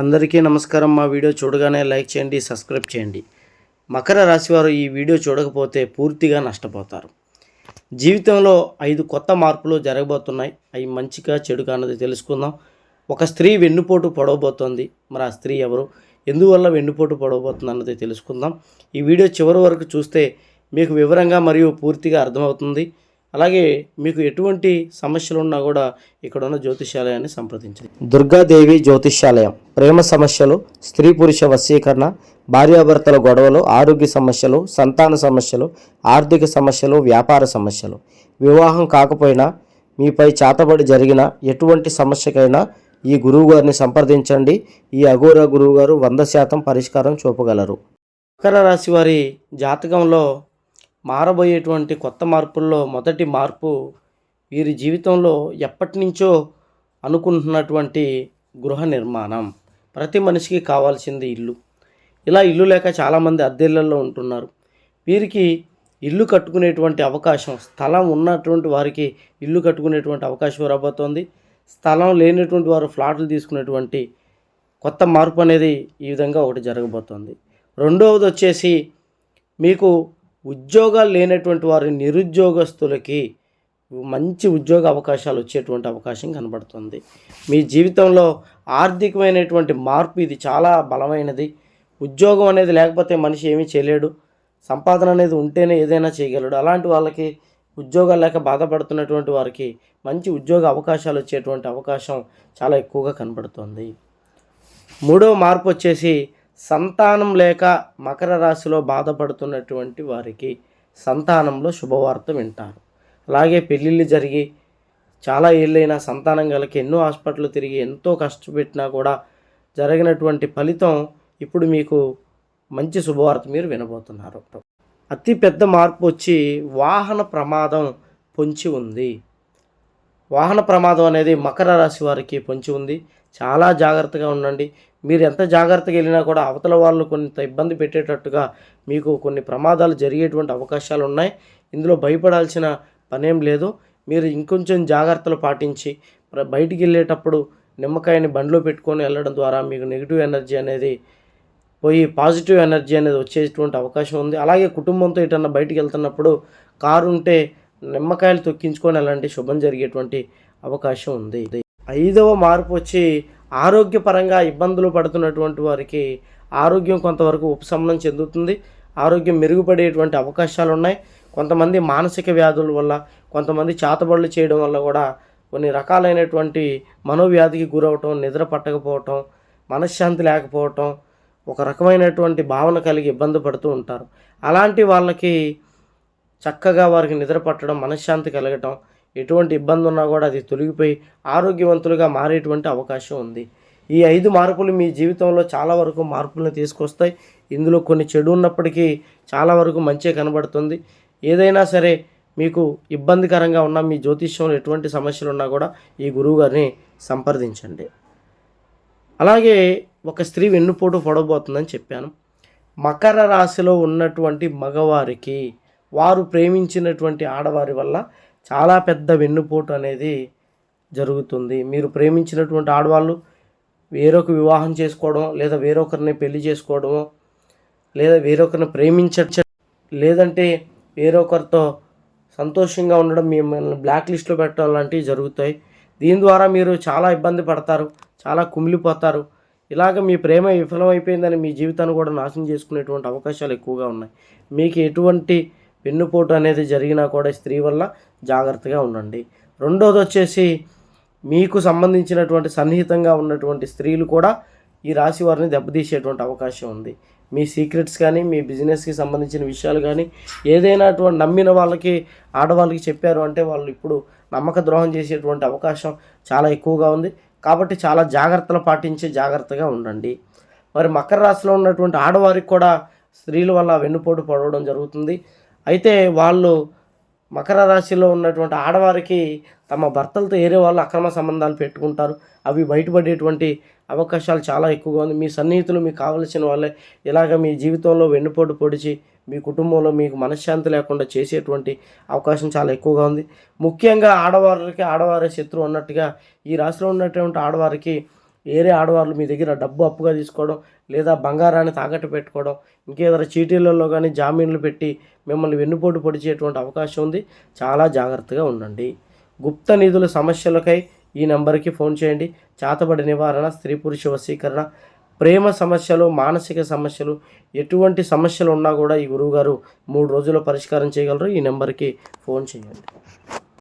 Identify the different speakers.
Speaker 1: అందరికీ నమస్కారం. మా వీడియో చూడగానే లైక్ చేయండి సబ్స్క్రైబ్ చేయండి. మకర రాశివారు ఈ వీడియో చూడకపోతే పూర్తిగా నష్టపోతారు. జీవితంలో ఐదు కొత్త మార్పులు జరగబోతున్నాయి. అవి మంచిగా చెడుగా అన్నది తెలుసుకుందాం. ఒక స్త్రీ వెన్నుపోటు పొడవబోతోంది. మరి ఆ స్త్రీ ఎవరు? ఎందువల్ల వెన్నుపోటు పొడవబోతుంది అన్నది తెలుసుకుందాం. ఈ వీడియో చివరి వరకు చూస్తే మీకు వివరంగా మరియు పూర్తిగా అర్థమవుతుంది. అలాగే మీకు ఎటువంటి సమస్యలు ఉన్నా కూడా ఇక్కడ ఉన్న జ్యోతిష్యాలయాన్ని సంప్రదించండి. దుర్గాదేవి జ్యోతిష్యాలయం ప్రేమ సమస్యలు స్త్రీ పురుష వశీకరణ భార్యాభర్తల గొడవలు ఆరోగ్య సమస్యలు సంతాన సమస్యలు ఆర్థిక సమస్యలు వ్యాపార సమస్యలు. వివాహం కాకపోయినా మీపై చేతబడి జరిగిన ఎటువంటి సమస్యకైనా ఈ గురువుగారిని సంప్రదించండి. ఈ అఘోర గురువుగారు వంద శాతం పరిష్కారం చూపగలరు. మకర రాశి వారి జాతకంలో మారబోయేటువంటి కొత్త మార్పుల్లో మొదటి మార్పు వీరి జీవితంలో ఎప్పటి నుంచో అనుకుంటున్నటువంటి గృహ నిర్మాణం. ప్రతి మనిషికి కావాల్సింది ఇల్లు. ఇలా ఇల్లు లేక చాలామంది అద్దెళ్ళలో ఉంటున్నారు. వీరికి ఇల్లు కట్టుకునేటువంటి అవకాశం స్థలం ఉన్నటువంటి వారికి ఇల్లు కట్టుకునేటువంటి అవకాశం రాబోతోంది. స్థలం లేనటువంటి వారు ఫ్లాట్లు తీసుకునేటువంటి కొత్త మార్పు అనేది ఈ విధంగా ఒకటి జరగబోతోంది. రెండవది వచ్చేసి మీకు ఉద్యోగాలు లేనటువంటి వారి నిరుద్యోగస్తులకి మంచి ఉద్యోగ అవకాశాలు వచ్చేటువంటి అవకాశం కనబడుతుంది. మీ జీవితంలో ఆర్థికమైనటువంటి మార్పు ఇది చాలా బలమైనది. ఉద్యోగం అనేది లేకపోతే మనిషి ఏమీ చేయలేడు. సంపాదన అనేది ఉంటేనే ఏదైనా చేయగలడు. అలాంటి వాళ్ళకి ఉద్యోగాలు లేక బాధపడుతున్నటువంటి వారికి మంచి ఉద్యోగ అవకాశాలు వచ్చేటువంటి అవకాశం చాలా ఎక్కువగా కనబడుతుంది. మూడవ మార్పు వచ్చేసి సంతానం లేక మకర రాశిలో బాధపడుతున్నటువంటి వారికి సంతానంలో శుభవార్త వింటారు. అలాగే పెళ్ళిళ్ళు జరిగి చాలా ఏళ్ళైనా సంతానం గలకి ఎన్నో హాస్పిటల్ తిరిగి ఎంతో కష్టపెట్టినా కూడా జరిగినటువంటి ఫలితం ఇప్పుడు మీకు మంచి శుభవార్త మీరు వినబోతున్నారు. అతి పెద్ద మార్పు వచ్చి వాహన ప్రమాదం పొంచి ఉంది. వాహన ప్రమాదం అనేది మకర రాశి వారికి పొంచి ఉంది. చాలా జాగ్రత్తగా ఉండండి. మీరు ఎంత జాగ్రత్తగా వెళ్ళినా కూడా అవతల వాళ్ళు కొంత ఇబ్బంది పెట్టేటట్టుగా మీకు కొన్ని ప్రమాదాలు జరిగేటువంటి అవకాశాలు ఉన్నాయి. ఇందులో భయపడాల్సిన పనేం లేదు. మీరు ఇంకొంచెం జాగ్రత్తలు పాటించి బయటికి వెళ్ళేటప్పుడు నిమ్మకాయని బండిలో పెట్టుకొని వెళ్ళడం ద్వారా మీకు నెగిటివ్ ఎనర్జీ అనేది పోయి పాజిటివ్ ఎనర్జీ అనేది వచ్చేటువంటి అవకాశం ఉంది. అలాగే కుటుంబంతో ఎటన్నా బయటికి వెళ్తున్నప్పుడు కారు ఉంటే నిమ్మకాయలు తొక్కించుకొని అలాంటి శుభం జరిగేటువంటి అవకాశం ఉంది. ఐదవ మార్పు వచ్చి ఆరోగ్యపరంగా ఇబ్బందులు పడుతున్నటువంటి వారికి ఆరోగ్యం కొంతవరకు ఉపశమనం చెందుతుంది. ఆరోగ్యం మెరుగుపడేటువంటి అవకాశాలు ఉన్నాయి. కొంతమంది మానసిక వ్యాధుల వల్ల కొంతమంది చేతబడులు చేయడం వల్ల కూడా కొన్ని రకాలైనటువంటి మనోవ్యాధికి గురవటం నిద్ర పట్టకపోవటం మనశ్శాంతి లేకపోవటం ఒక రకమైనటువంటి భావన కలిగి ఇబ్బంది పడుతూ ఉంటారు. అలాంటి వాళ్ళకి చక్కగా వారికి నిద్ర పట్టడం మనశ్శాంతి కలగటం ఎటువంటి ఇబ్బంది ఉన్నా కూడా అది తొలగిపోయి ఆరోగ్యవంతులుగా మారేటువంటి అవకాశం ఉంది. ఈ ఐదు మార్పులు మీ జీవితంలో చాలా వరకు మార్పులను తీసుకొస్తాయి. ఇందులో కొన్ని చెడు ఉన్నప్పటికీ చాలా వరకు మంచి కనబడుతుంది. ఏదైనా సరే మీకు ఇబ్బందికరంగా ఉన్న మీ జ్యోతిష్యంలో ఎటువంటి సమస్యలు ఉన్నా కూడా ఈ గురువుగారిని సంప్రదించండి. అలాగే ఒక స్త్రీ వెన్నుపోటు పొడవబోతుందని చెప్పాను. మకర రాశిలో ఉన్నటువంటి మగవారికి వారు ప్రేమించినటువంటి ఆడవారి వల్ల చాలా పెద్ద వెన్నుపోటు అనేది జరుగుతుంది. మీరు ప్రేమించినటువంటి ఆడవాళ్ళు వేరొక వివాహం చేసుకోవడం లేదా వేరొకరిని పెళ్ళి చేసుకోవడమో లేదా వేరొకరిని ప్రేమించ లేదంటే వేరొకరితో సంతోషంగా ఉండడం మిమ్మల్ని బ్లాక్ లిస్ట్లో పెట్టడం లాంటివి జరుగుతాయి. దీని ద్వారా మీరు చాలా ఇబ్బంది పడతారు చాలా కుమిలిపోతారు. ఇలాగ మీ ప్రేమ విఫలమైపోయిందని మీ జీవితాన్ని కూడా నాశనం చేసుకునేటువంటి అవకాశాలు ఎక్కువగా ఉన్నాయి. మీకు ఎటువంటి వెన్నుపోటు అనేది జరిగినా కూడా స్త్రీ వల్ల జాగ్రత్తగా ఉండండి. రెండోది వచ్చేసి మీకు సంబంధించినటువంటి సన్నిహితంగా ఉన్నటువంటి స్త్రీలు కూడా ఈ రాశి వారిని దెబ్బతీసేటువంటి అవకాశం ఉంది. మీ సీక్రెట్స్ కానీ మీ బిజినెస్కి సంబంధించిన విషయాలు కానీ ఏదైనా అటువంటి నమ్మిన వాళ్ళకి ఆడవాళ్ళకి చెప్పారు అంటే వాళ్ళు ఇప్పుడు నమ్మక ద్రోహం చేసేటువంటి అవకాశం చాలా ఎక్కువగా ఉంది. కాబట్టి చాలా జాగ్రత్తలు పాటించి జాగ్రత్తగా ఉండండి. మరి మకర రాశిలో ఉన్నటువంటి ఆడవారికి కూడా స్త్రీల వల్ల వెన్నుపోటు పడవడం జరుగుతుంది. అయితే వాళ్ళు మకర రాశిలో ఉన్నటువంటి ఆడవారికి తమ భర్తలతో ఏరే వాళ్ళు అక్రమ సంబంధాలు పెట్టుకుంటారు. అవి బయటపడేటువంటి అవకాశాలు చాలా ఎక్కువగా ఉంది. మీ సన్నిహితులు మీకు కావలసిన వాళ్ళే ఇలాగ మీ జీవితంలో వెన్నుపోటు పొడిచి మీ కుటుంబంలో మీకు మనశ్శాంతి లేకుండా చేసేటువంటి అవకాశం చాలా ఎక్కువగా ఉంది. ముఖ్యంగా ఆడవారికి ఆడవారి శత్రువు అన్నట్టుగా ఈ రాశిలో ఉన్నటువంటి ఆడవారికి వేరే ఆడవాళ్ళు మీ దగ్గర డబ్బు అప్పుగా తీసుకోవడం లేదా బంగారాన్ని తాకట్టు పెట్టుకోవడం ఇంకేదైనా చీటీలలో కానీ జామీన్లు పెట్టి మిమ్మల్ని వెన్నుపోటు పొడిచేటువంటి అవకాశం ఉంది. చాలా జాగ్రత్తగా ఉండండి. గుప్త నిధుల సమస్యలకై ఈ నెంబర్కి ఫోన్ చేయండి. చేతబడి నివారణ స్త్రీ పురుష వశీకరణ ప్రేమ సమస్యలు మానసిక సమస్యలు ఎటువంటి సమస్యలు ఉన్నా కూడా ఈ గురువుగారు మూడు రోజుల్లో పరిష్కారం చేయగలరు. ఈ నెంబర్కి ఫోన్ చేయండి.